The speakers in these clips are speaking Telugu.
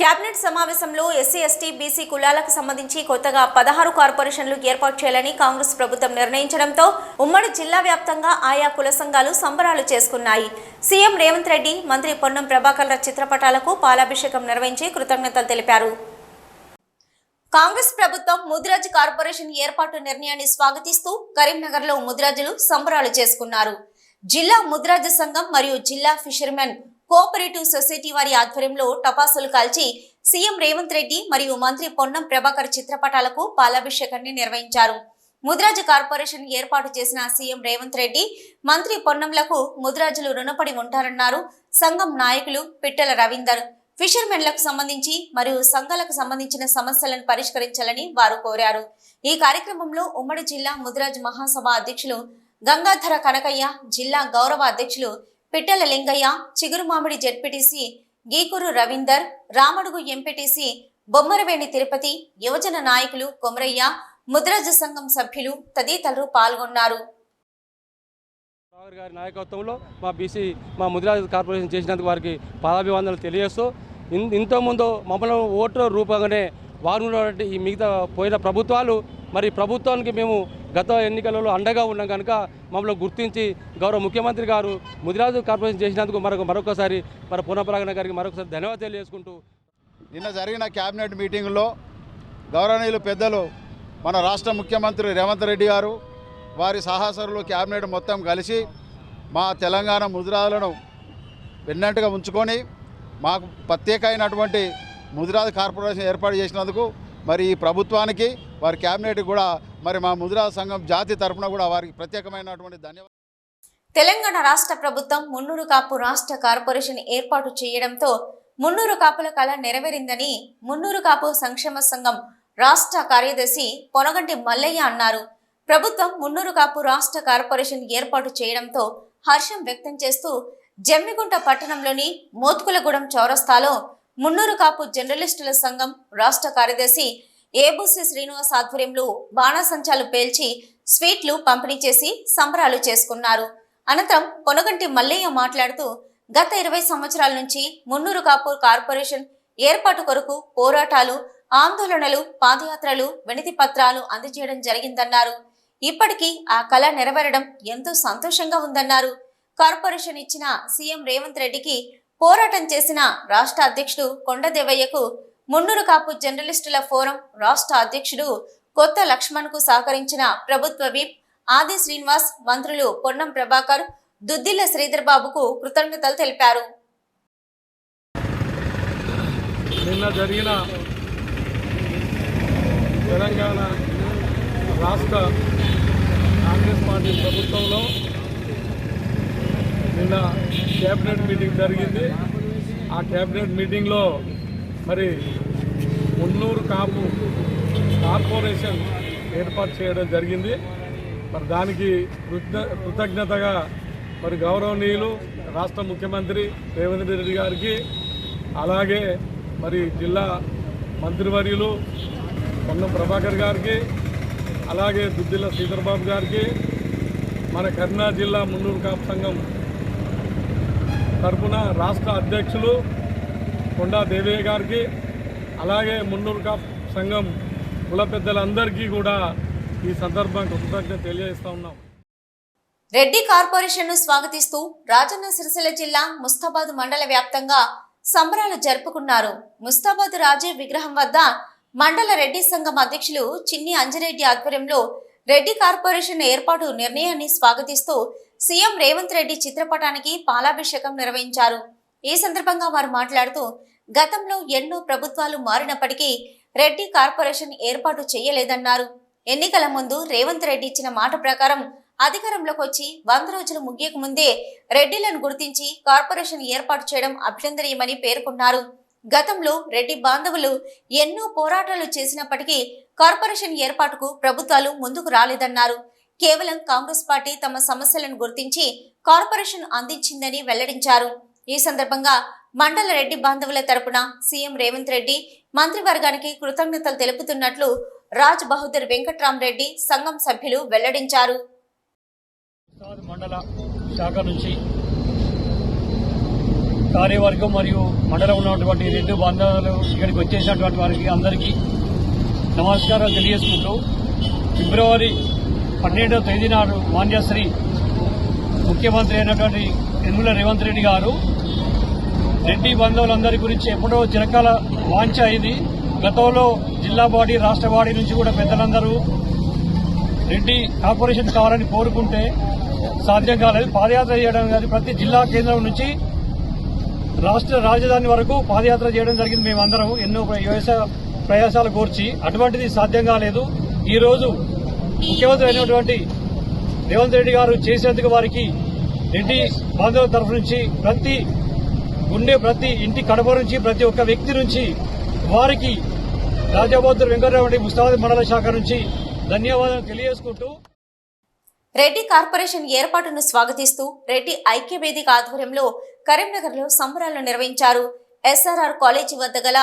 కేబినెట్ సమావేశంలో ఎస్సీ ఎస్టీ బీసీ కులాలకు సంబంధించి కొత్తగా పదహారు కార్పొరేషన్లు ఏర్పాటు చేయాలని కాంగ్రెస్ ప్రభుత్వం నిర్ణయించడంతో ఉమ్మడి జిల్లా వ్యాప్తంగా ఆయా కుల సంఘాలు సంబరాలు చేసుకున్నాయి. సీఎం రేవంత్ రెడ్డి మంత్రి పొన్నం ప్రభాకర్ల చిత్రపటాలకు పాలాభిషేకం నిర్వహించి కృతజ్ఞతలు తెలిపారు. కాంగ్రెస్ ప్రభుత్వం ముదిరాజ్ కార్పొరేషన్ ఏర్పాటు నిర్ణయాన్ని స్వాగతిస్తూ కరీంనగర్లో ముదిరాజులు సంబరాలు చేసుకున్నారు. జిల్లా ముద్రాజ సంఘం మరియు జిల్లా ఫిషర్మెన్ కోఆపరేటివ్ సొసైటీ వారి ఆధ్వర్యంలో టపాసులు కాల్చి సీఎం రేవంత్ రెడ్డి మరియు మంత్రి పొన్నం ప్రభాకర్ చిత్రపటాలకు పాలాభిషేకాన్ని నిర్వహించారు. ముద్రాజు కార్పొరేషన్ ఏర్పాటు చేసిన సీఎం రేవంత్ రెడ్డి మంత్రి పొన్నంలకు ముద్రాజులు రుణపడి ఉంటారన్నారు. సంఘం నాయకులు పిట్టల రవీందర్ ఫిషర్మెన్లకు సంబంధించి మరియు సంఘాలకు సంబంధించిన సమస్యలను పరిష్కరించాలని వారు కోరారు. ఈ కార్యక్రమంలో ఉమ్మడి జిల్లా ముద్రాజ్ మహాసభ అధ్యక్షులు గంగాధర కనకయ్య జిల్లా గౌరవ అధ్యక్షులు పిట్టల లింగయ్య చిగురుమామిడి జెడ్పీటీసీ గీకూరు రవీందర్ రామడుగు ఎంపీటీసీ బొమ్మరవేణి తిరుపతి యువజన నాయకులు కొమరయ్య ముద్రాజ సంఘం సభ్యులు తదితరులు పాల్గొన్నారు. గారి నాయకత్వంలో మా బీసీ మా ముదిరాజ్ కార్పొరేషన్ చేసినందుకు వారికి పాదాభివందనలు తెలియజేస్తూ ఇన్- ఇంతకుముందు మమ్మల్ని ఓటర్ రూపంగానే వారు ఈ మిగతా పోయిన ప్రభుత్వాలు మరి ప్రభుత్వానికి మేము గత ఎన్నికలలో అండగా ఉన్నాం కనుక మమ్మల్ని గుర్తించి గౌరవ ముఖ్యమంత్రి గారు ముదిరాజు కార్పొరేషన్ చేసినందుకు మరొక మరొకసారి మన పునఃప్రాగణ గారికి మరొకసారి ధన్యవాదాలు తెలియజేసుకుంటూ నిన్న జరిగిన క్యాబినెట్ మీటింగ్లో గౌరవనీయులు పెద్దలు మన రాష్ట్ర ముఖ్యమంత్రి రేవంత్ రెడ్డి గారు వారి సాహసరులు క్యాబినెట్ మొత్తం కలిసి మా తెలంగాణ ముదిరాజులను వెన్నట్టుగా ఉంచుకొని మాకు ప్రత్యేకమైనటువంటి ముదిరాజు కార్పొరేషన్ ఏర్పాటు చేసినందుకు మరి ఈ ప్రభుత్వానికి వారి క్యాబినెట్ కూడా మరి మా ముదిరా సంఘం జాతి తరపున కూడా వారికి ప్రత్యేకమైనటువంటి ధన్యవాదాలు. తెలంగాణ రాష్ట్ర ప్రభుత్వం మున్నూరు కాపు రాష్ట్ర కార్పొరేషన్ ఏర్పాటు చేయడంతో మున్నూరు కాపుల కళ నెరవేరిందని మున్నూరు కాపు సంక్షేమ సంఘం రాష్ట్ర కార్యదర్శి పొనగంటి మల్లయ్య అన్నారు. ప్రభుత్వం మున్నూరు కాపు రాష్ట్ర కార్పొరేషన్ ఏర్పాటు చేయడంతో హర్షం వ్యక్తం చేస్తూ జమ్మిగుంట పట్టణంలోని మోత్కులగూడెం చౌరస్తాలో మున్నూరు కాపు జర్నలిస్టుల సంఘం రాష్ట్ర కార్యదర్శి ఏబుసి శ్రీనివాస్ ఆధ్వర్యంలో బాణాసంచాలు పేల్చి స్వీట్లు పంపిణీ చేసి సంబరాలు చేసుకున్నారు. అనంతరం పొనగంటి మల్లయ్య మాట్లాడుతూ గత ఇరవై సంవత్సరాల నుంచి మున్నూరు కాపూర్ కార్పొరేషన్ ఏర్పాటు కొరకు పోరాటాలు ఆందోళనలు పాదయాత్రలు వినతి పత్రాలు అందజేయడం జరిగిందన్నారు. ఇప్పటికీ ఆ కళ నెరవేరడం ఎంతో సంతోషంగా ఉందన్నారు. కార్పొరేషన్ ఇచ్చిన సీఎం రేవంత్ రెడ్డికి పోరాటం చేసిన రాష్ట్ర అధ్యక్షుడు కొండదేవయ్యకు మున్నూరు కాపు జర్నలిస్టుల ఫోరం రాష్ట్ర అధ్యక్షుడు కొత్త లక్ష్మణ్కు సహకరించిన ప్రభుత్వ విప్ ఆది శ్రీనివాస్ మంత్రులు పొన్నం ప్రభాకర్ దుద్దిల్ల శ్రీధర్ బాబుకు కృతజ్ఞతలు తెలిపారు. నిన్న జరిగిన తెలంగాణ రాష్ట్ర కాంగ్రెస్ పార్టీ ప్రభుత్వంలో నిన్న కేబినెట్ మీటింగ్ జరిగింది. ఆ క్యాబినెట్ మీటింగ్లో మరి మున్నూరు కాపు కార్పొరేషన్ ఏర్పాటు చేయడం జరిగింది. మరి దానికి కృతజ్ఞతగా మరి గౌరవనీయులు రాష్ట్ర ముఖ్యమంత్రి రేవంత్ రెడ్డి గారికి అలాగే మరి జిల్లా మంత్రివర్యులు పొన్నం ప్రభాకర్ గారికి అలాగే దుద్దిల్ల శ్రీధర్బాబు గారికి మన కర్నా జిల్లా మున్నూరు కాపు సంఘం తరపున రాష్ట్ర అధ్యక్షులు కొండా దేవయ్య గారికి అలాగే మున్నూరు కాఫ్ సంఘం కుల పెద్దలందరికీ కూడా ఈ సందర్భంగా కృతజ్ఞత తెలియజేస్తా ఉన్నాం. రెడ్డి కార్పొరేషన్ను స్వాగతిస్తూ రాజన్న సిరిసిల్ల జిల్లా ముస్తాబాద్ మండల వ్యాప్తంగా సంబరాలు జరుపుకున్నారు. ముస్తాబాద్ రాజే విగ్రహం వద్ద మండల రెడ్డి సంఘం అధ్యక్షులు చిన్ని అంజరెడ్డి ఆధ్వర్యంలో రెడ్డి కార్పొరేషన్ ఏర్పాటు నిర్ణయాన్ని స్వాగతిస్తూ సీఎం రేవంత్ రెడ్డి చిత్రపటానికి పాలాభిషేకం నిర్వహించారు. ఈ సందర్భంగా వారు మాట్లాడుతూ గతంలో ఎన్నో ప్రభుత్వాలు మారినప్పటికీ రెడ్డి కార్పొరేషన్ ఏర్పాటు చేయలేదన్నారు. ఎన్నికల ముందు రేవంత్ రెడ్డి ఇచ్చిన మాట ప్రకారం అధికారంలోకి వచ్చి వంద రోజులు ముగియక ముందే రెడ్డిలను గుర్తించి కార్పొరేషన్ ఏర్పాటు చేయడం అభినందనీయమని పేర్కొన్నారు. గతంలో రెడ్డి బాంధవులు ఎన్నో పోరాటాలు చేసినప్పటికీ కార్పొరేషన్ ఏర్పాటుకు ప్రభుత్వాలు ముందుకు రాలేదన్నారు. కేవలం కాంగ్రెస్ పార్టీ తమ సమస్యలను గుర్తించి కార్పొరేషన్ అందించిందని వెల్లడించారు. ఈ సందర్భంగా మండల రెడ్డి బాంధవుల తరపున సీఎం రేవంత్ రెడ్డి మంత్రివర్గానికి కృతజ్ఞతలు తెలుపుతున్నట్లు రాజ్ బహదూర్ వెంకట్రామరెడ్డి సంఘం సభ్యులు వెల్లడించారు. మండల శాఖ నుంచి కార్యవర్గం మరియు మండలం ఉన్నటువంటి రెండు బంధువులు ఇక్కడికి వచ్చేసినటువంటి వారికి అందరికీ నమస్కారాలు తెలియజేసుకుంటూ ఫిబ్రవరి పన్నెండవ తేదీ నాడు మాన్యశ్రీ ముఖ్యమంత్రి అయినటువంటి యనుమల రేవంత్ రెడ్డి గారు రెడ్డి బంధువులందరి గురించి ఎప్పుడో చిరకాల వాంఛ ఇది. గతంలో జిల్లా బాడీ రాష్ట్ర బాడీ నుంచి కూడా పెద్దలందరూ రెడ్డి కార్పొరేషన్ కావాలని కోరుకుంటే సాధ్యం కాలేదు. పాదయాత్ర చేయడం కానీ ప్రతి జిల్లా కేంద్రం నుంచి రాష్ట్ర రాజధాని వరకు పాదయాత్ర చేయడం జరిగింది మేమందరం. ఎన్నో వ్యవసాయ ప్రయాసాలు కోర్చి అటువంటిది సాధ్యం కాలేదు. ఈరోజు ముఖ్యమంత్రి అయినటువంటి రేవంత్ రెడ్డి గారు చేసేందుకు వారికి రెడ్డి బాంధవుల తరఫు నుంచి ప్రతి ఉండే ప్రతి ఇంటి కడప నుంచి ప్రతి ఒక్క వ్యక్తి నుంచి వారికి రాజాబోతులు వెంకటరామరెడ్డి ముస్తాబాద్ మండల శాఖ నుంచి ధన్యవాదాలు తెలియజేసుకుంటూ రెడ్డి కార్పొరేషన్ ఏర్పాటును స్వాగతిస్తూ రెడ్డి ఐక్య వేదిక ఆధ్వర్యంలో కరీంనగర్లో సంబరాలు నిర్వహించారు. ఎస్ఆర్ఆర్ కాలేజీ వద్ద గల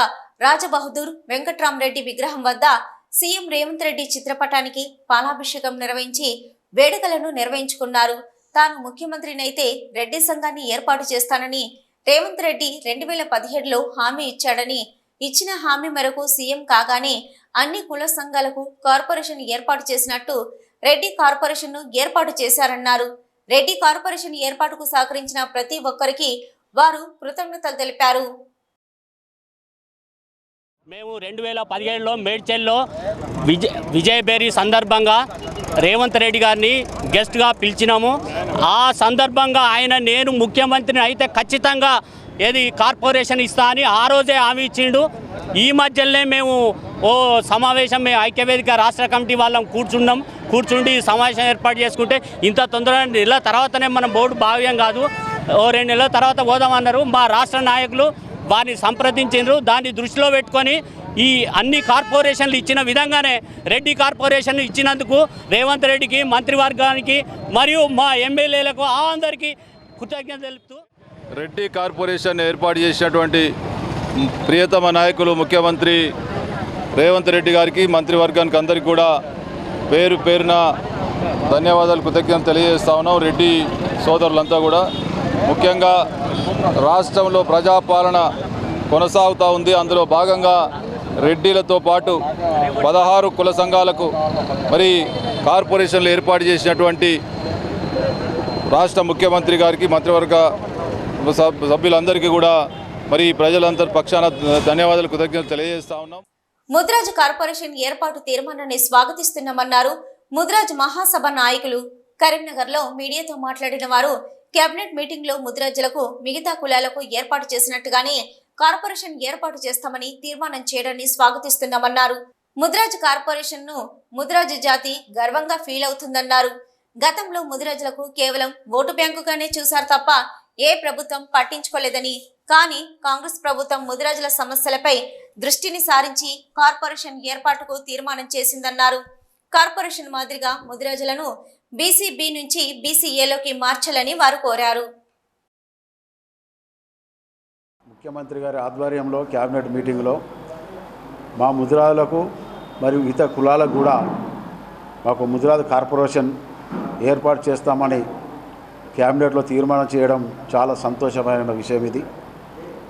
రాజబహదూర్ వెంకట్రామరెడ్డి విగ్రహం వద్ద సీఎం రేవంత్ రెడ్డి చిత్రపటానికి పాలాభిషేకం నిర్వహించి వేడుకలను నిర్వహించుకున్నారు. తాను ముఖ్యమంత్రినైతే రెడ్డి సంఘాన్ని ఏర్పాటు చేస్తానని రేవంత్ రెడ్డి రెండు వేల పదిహేడులో హామీ ఇచ్చాడని ఇచ్చిన హామీ మేరకు సీఎం కాగానే అన్ని కుల సంఘాలకు కార్పొరేషన్ ఏర్పాటు చేసినట్టు రెడ్డి కార్పొరేషన్ను ఏర్పాటు చేశారన్నారు. రెడ్డి కార్పొరేషన్ ఏర్పాటుకు సహకరించిన ప్రతి ఒక్కరికి వారు కృతజ్ఞతలు తెలిపారు. మేము రెండు వేల పదిహేడులో మేడ్చల్లో విజయ్ విజయబేరి సందర్భంగా రేవంత్ రెడ్డి గారిని గెస్ట్గా పిలిచినాము. ఆ సందర్భంగా ఆయన నేను ముఖ్యమంత్రిని అయితే ఖచ్చితంగా ఏది కార్పొరేషన్ ఇస్తా అని ఆ రోజే హామీ ఇచ్చిండు. ఈ మధ్యలోనే మేము ఓ సమావేశం మేము ఐక్యవేదిక రాష్ట్ర కమిటీ వాళ్ళం కూర్చున్నాం. కూర్చుండి ఈ సమావేశం ఏర్పాటు చేసుకుంటే ఇంత తొందరగా నెల తర్వాతనే మనం బోర్డు భావ్యం కాదు. ఓ రెండు నెలల తర్వాత పోదామన్నారు. మా రాష్ట్ర నాయకులు వారిని సంప్రదించారు దాన్ని దృష్టిలో పెట్టుకొని ఈ అన్ని కార్పొరేషన్లు ఇచ్చిన విధంగానే రెడ్డి కార్పొరేషన్ ఇచ్చినందుకు రేవంత్ రెడ్డికి మంత్రివర్గానికి మరియు మా ఎమ్మెల్యేలకు అందరికీ కృతజ్ఞత తెలుపుతూ రెడ్డి కార్పొరేషన్ ఏర్పాటు చేసినటువంటి ప్రియతమ నాయకులు ముఖ్యమంత్రి రేవంత్ రెడ్డి గారికి మంత్రివర్గానికి అందరికీ కూడా పేరు పేరున ధన్యవాదాలు కృతజ్ఞతలు తెలియజేస్తా ఉన్నాం. రెడ్డి సోదరులంతా కూడా ముఖ్యంగా రాష్ట్రంలో ప్రజాపాలన కొనసాగుతూ ఉంది. అందులో భాగంగా రెడ్డిలతో పాటు పదహారు కుల సంఘాలకు మరి కార్పొరేషన్లు ఏర్పాటు చేసినటువంటి రాష్ట్ర ముఖ్యమంత్రి గారికి మంత్రివర్గ సభ్యులందరికీ కూడా మరి ప్రజలందరి పక్షాన ధన్యవాదాలు కృతజ్ఞతలు తెలియజేస్తా ఉన్నాం. ముద్రాజ్ కార్పొరేషన్ ఏర్పాటు తీర్మానాన్ని స్వాగతిస్తున్నామన్నారు. ముద్రాజ్ మహాసభ నాయకులు కరీంనగర్లో మీడియాతో మాట్లాడిన వారు కేబినెట్ మీటింగ్లో ముద్రాజులకు మిగతా కులాలకు ఏర్పాటు చేసినట్టుగానే కార్పొరేషన్ ఏర్పాటు చేస్తామని తీర్మానం చేయడాన్ని స్వాగతిస్తున్నామన్నారు. ముద్రాజ్ కార్పొరేషన్ను ముద్రాజ్ జాతి గర్వంగా ఫీల్ అవుతుందన్నారు. గతంలో ముదిరాజులకు కేవలం ఓటు బ్యాంకుగానే చూశారు తప్ప ఏ ప్రభుత్వం పట్టించుకోలేదని. కానీ కాంగ్రెస్ ప్రభుత్వం ముదిరాజుల సమస్యలపై దృష్టిని సారించి కార్పొరేషన్ ఏర్పాటుకు తీర్మానం చేసిందన్నారు. కార్పొరేషన్ మాదిరిగా ముదిరాజులను బీసీబీ నుంచి బీసీఏలోకి మార్చాలని వారు కోరారు. ముఖ్యమంత్రి గారి ఆధ్వర్యంలో క్యాబినెట్ మీటింగ్లో మా ముద్రాలకు మరియు ఇతర కులాలకు కూడా మాకు ముద్రాదు కార్పొరేషన్ ఏర్పాటు చేస్తామని క్యాబినెట్లో తీర్మానం చేయడం చాలా సంతోషమైన విషయం ఇది.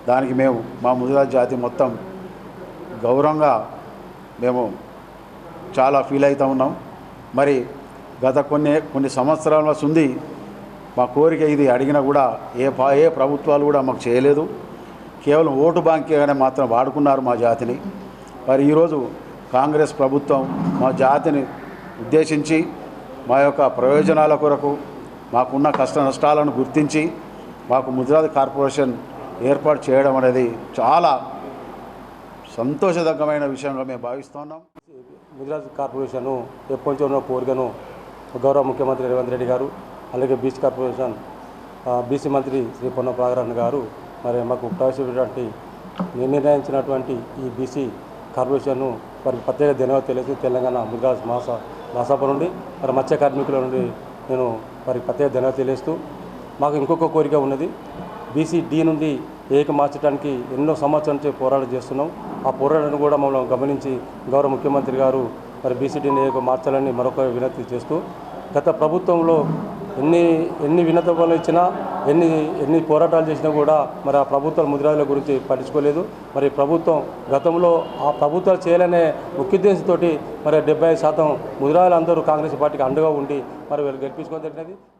దానికి మేము మా ముద్రా జాతి మొత్తం గౌరవంగా మేము చాలా ఫీల్ అవుతూ ఉన్నాం. మరి గత కొన్ని కొన్ని సంవత్సరాల ఉంది మా కోరిక ఇది అడిగినా కూడా ఏ పా ఏ ప్రభుత్వాలు కూడా మాకు చేయలేదు. కేవలం ఓటు బ్యాంక్గానే మాత్రం వాడుకున్నారు మా జాతిని. మరి ఈరోజు కాంగ్రెస్ ప్రభుత్వం మా జాతిని ఉద్దేశించి మా యొక్క ప్రయోజనాల కొరకు మాకున్న కష్ట నష్టాలను గుర్తించి మాకు ముద్రాది కార్పొరేషన్ ఏర్పాటు చేయడం అనేది చాలా సంతోషదగ్గమైన విషయంగా మేము భావిస్తున్నాం. గుజరాత్ కార్పొరేషను ఎప్పటి నుంచో ఉన్న కోరికను గౌరవ ముఖ్యమంత్రి రేవంత్ రెడ్డి గారు అలాగే బీసీ కార్పొరేషన్ బీసీ మంత్రి శ్రీ పొన్న ప్రాగరణ గారు మరి మాకు ప్రవేశపెట్టినటువంటి నిర్ణయించినటువంటి ఈ బీసీ కార్పొరేషన్ను వారికి ప్రత్యేక ధన్యవాదాలు తెలియజేస్తూ తెలంగాణ ముద్రాజ్ మాస మాసాప నుండి మరి మత్స్య కార్మికుల నుండి నేను వారికి ప్రత్యేక ధన్యవాదాలు తెలియజేస్తూ మాకు ఇంకొక కోరిక ఉన్నది. బీసీ డి నుండి ఏక మార్చడానికి ఎన్నో సంవత్సరాల నుంచి పోరాటం చేస్తున్నాం. ఆ పోరాటాన్ని కూడా మమ్మల్ని గమనించి గౌరవ ముఖ్యమంత్రి గారు మరి బీసీడీని ఏక మార్చాలని మరొక వినతి చేస్తూ గత ప్రభుత్వంలో ఎన్ని ఎన్ని వినతలు ఇచ్చినా ఎన్ని ఎన్ని పోరాటాలు చేసినా కూడా మరి ఆ ప్రభుత్వం ముదిరాజుల గురించి పట్టించుకోలేదు. మరి ప్రభుత్వం గతంలో ఆ ప్రభుత్వాలు చేయాలనే ముఖ్యోద్దేశంతో మరి డెబ్బై శాతం ముదిరాజులందరూ కాంగ్రెస్ పార్టీకి అండగా ఉండి మరి వీళ్ళు గెలిపించుకొని జరిగినది.